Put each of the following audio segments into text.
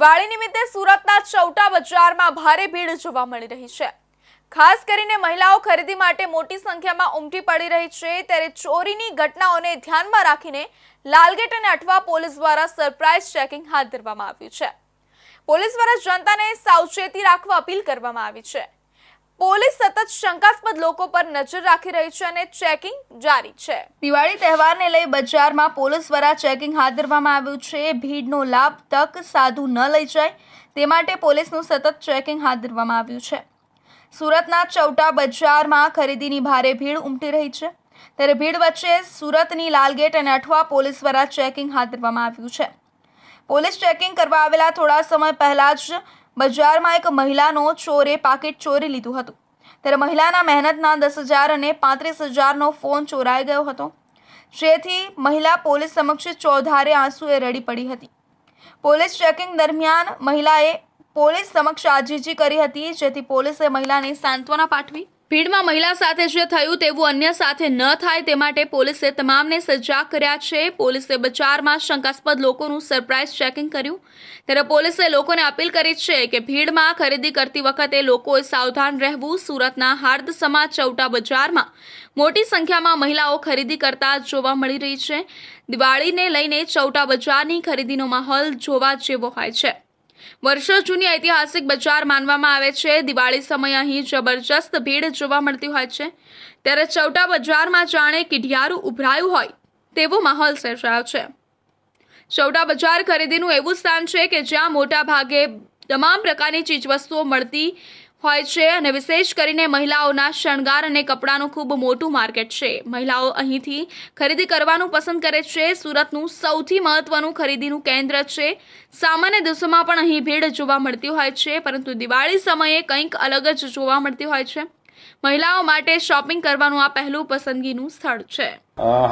દિવાળી નિમિત્તે સુરતના ચૌટા બજારમાં ભારે ભીડ જોવા મળી રહી છે. ખાસ કરીને મહિલાઓ ખરીદી માટે મોટી સંખ્યામાં ઉમટી પડી રહી છે. ત્યારે ચોરીની ઘટનાઓને ધ્યાનમાં રાખીને લાલગેટ અને અઠવા પોલીસ દ્વારા સરપ્રાઇઝ ચેકિંગ હાથ ધરવામાં આવ્યું છે. પોલીસ દ્વારા જનતાને સાવચેતી રાખવા અપીલ કરવામાં આવી છે. પોલીસ સતત શંકાસ્પદ લોકો પર નજર રાખી રહી છે અને ચેકિંગ જારી છે. દિવાળી તહેવારને લઈ બજારમાં પોલીસ દ્વારા ચેકિંગ હાથ ધરવામાં આવ્યું છે. ભીડનો લાભ તક સાધુ ન લઈ જાય તે માટે પોલીસનું સતત ચેકિંગ હાથ ધરવામાં આવ્યું છે. સુરતના ચૌટા બજારમાં ખરીદીની ભારે ભીડ ઉમટી રહી છે. ત્યારે ભીડ વચ્ચે સુરતની લાલગેટ અને અઠવા પોલીસ દ્વારા ચેકિંગ હાથ ધરવામાં આવ્યું છે. પોલીસ ચેકિંગ કરવા આવેલા થોડા સમય પહેલાં જ બજારમાં એક મહિલાનો ચોરે પાકીટ ચોરી લીધું હતું. ત્યારે મહિલાના મહેનતના દસ હજાર અને પાંત્રીસ હજારનો ફોન ચોરાઈ ગયો હતો. જેથી મહિલા પોલીસ સમક્ષ ચોધારે આંસુએ રડી પડી હતી. પોલીસ ચેકિંગ દરમિયાન મહિલાએ પોલીસ સમક્ષ આજીજી કરી હતી, જેથી પોલીસે મહિલાને સાંત્વના પાઠવી ભીડમાં મહિલા સાથે જે થયું તેવું અન્ય સાથે ન થાય તે માટે પોલીસે તમામને સજાગ કર્યા છે. પોલીસે બજારમાં શંકાસ્પદ લોકોનું સરપ્રાઇઝ ચેકિંગ કર્યું. ત્યારે પોલીસે લોકોને અપીલ કરી છે કે ભીડમાં ખરીદી કરતી વખતે લોકોએ સાવધાન રહેવું. સુરતના હાર્દ સમા ચૌટા બજારમાં મોટી સંખ્યામાં મહિલાઓ ખરીદી કરતા જોવા મળી રહી છે. દિવાળીને લઈને ચૌટા બજારની ખરીદીનો માહોલ જોવા જેવો હોય છે. વર્ષો જૂની ઐતિહાસિક બજાર માનવામાં આવે છે. દિવાળી સમયે અહીં જબરજસ્ત ભીડ જોવા મળતી હોય છે. ત્યારે ચૌટા બજારમાં જાણે કિઢિયારું ઉભરાયું હોય તેવો માહોલ સર્જાયો છે. ચૌટા બજાર ખરીદીનું એવું સ્થાન છે કે જ્યાં મોટા ભાગે તમામ પ્રકારની ચીજવસ્તુઓ મળતી હોય છે અને વિશેષ કરીને મહિલાઓના શણગાર અને કપડાનું ખૂબ મોટું માર્કેટ છે. મહિલાઓ અહીંથી ખરીદી કરવાનું પસંદ કરે છે. સુરતનું સૌથી મહત્વનું ખરીદીનું કેન્દ્ર છે. સામાન્ય દિવસોમાં પણ અહીં ભીડ જોવા મળતી હોય છે, પરંતુ દિવાળી સમયે કંઈક અલગ જ જોવા મળતી હોય છે. મહિલાઓ માટે શોપિંગ કરવાનું આ પહેલું પસંદગીનું સ્થળ છે.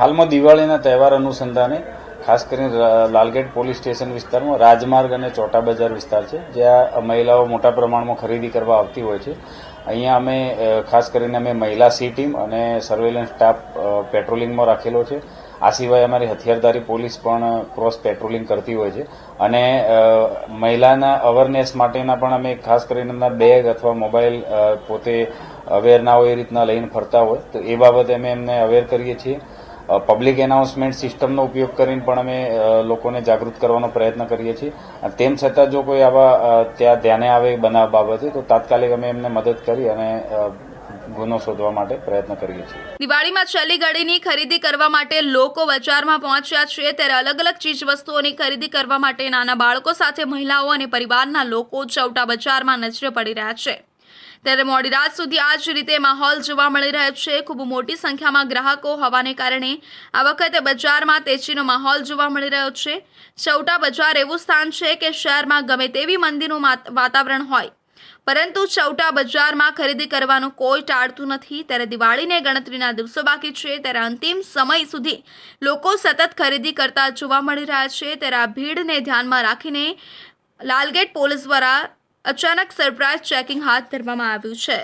હાલમાં દિવાળીના તહેવાર અનુસંધાને ખાસ કરીને લાલગેટ પોલીસ સ્ટેશન વિસ્તારમાં રાજમાર્ગ અને ચોટા બજાર વિસ્તાર છે, જ્યાં મહિલાઓ મોટા પ્રમાણમાં ખરીદી કરવા આવતી હોય છે. અહીંયા અમે ખાસ કરીને અમે મહિલા સી ટીમ અને સર્વેલન્સ સ્ટાફ પેટ્રોલિંગમાં રાખેલો છે. આ સિવાય અમારી હથિયારધારી પોલીસ પણ ક્રોસ પેટ્રોલિંગ કરતી હોય છે. અને મહિલાના અવેરનેસ માટેના પણ અમે ખાસ કરીને એમના બેગ અથવા મોબાઈલ પોતે અવેર ના હોય એ રીતના લઈને ફરતા હોય. તો એ બાબતે અમે એમને અવેર કરીએ છીએ. પબ્લિક એનાઉન્સમેન્ટ સિસ્ટમનો ઉપયોગ કરીને પણ અમે લોકોને જાગૃત કરવાનો પ્રયત્ન કરીએ છીએ. તેમ છતાં જો કોઈ આવા ત્યાં ધ્યાને આવે બનાવ બાબતે, તો તાત્કાલિક અમે એમને મદદ કરી અને ગુનો શોધવા માટે પ્રયત્ન કરીએ છીએ. દિવાળીમાં છેલ્લી ઘડીની ખરીદી કરવા માટે લોકો બજારમાં પહોંચ્યા છે, ત્યારે અલગ અલગ ચીજ વસ્તુઓની ખરીદી કરવા માટે નાના બાળકો સાથે મહિલાઓ અને પરિવારના લોકો ચૌટા બજારમાં નજરે પડી રહ્યા છે. ત્યારે મોડી રાત સુધી આ જ રીતે માહોલ જોવા મળી રહ્યો છે. ખૂબ મોટી સંખ્યામાં ગ્રાહકો હોવાને કારણે આ વખતે બજારમાં તેજીનો માહોલ જોવા મળી રહ્યો છે. ચૌટા બજાર એવું સ્થાન છે કે શહેરમાં ગમે તેવી મંદીનું વાતાવરણ હોય. પરંતુ ચૌટા બજારમાં ખરીદી કરવાનું કોઈ ટાળતું નથી. ત્યારે દિવાળીને ગણતરીના દિવસો બાકી છે. ત્યારે અંતિમ સમય સુધી લોકો સતત ખરીદી કરતા જોવા મળી રહ્યા છે. ત્યારે આ ભીડને ધ્યાનમાં રાખીને લાલગેટ પોલીસ દ્વારા અચાનક સરપ્રાઇઝ ચેકિંગ હાથ ધરવામાં આવ્યું છે.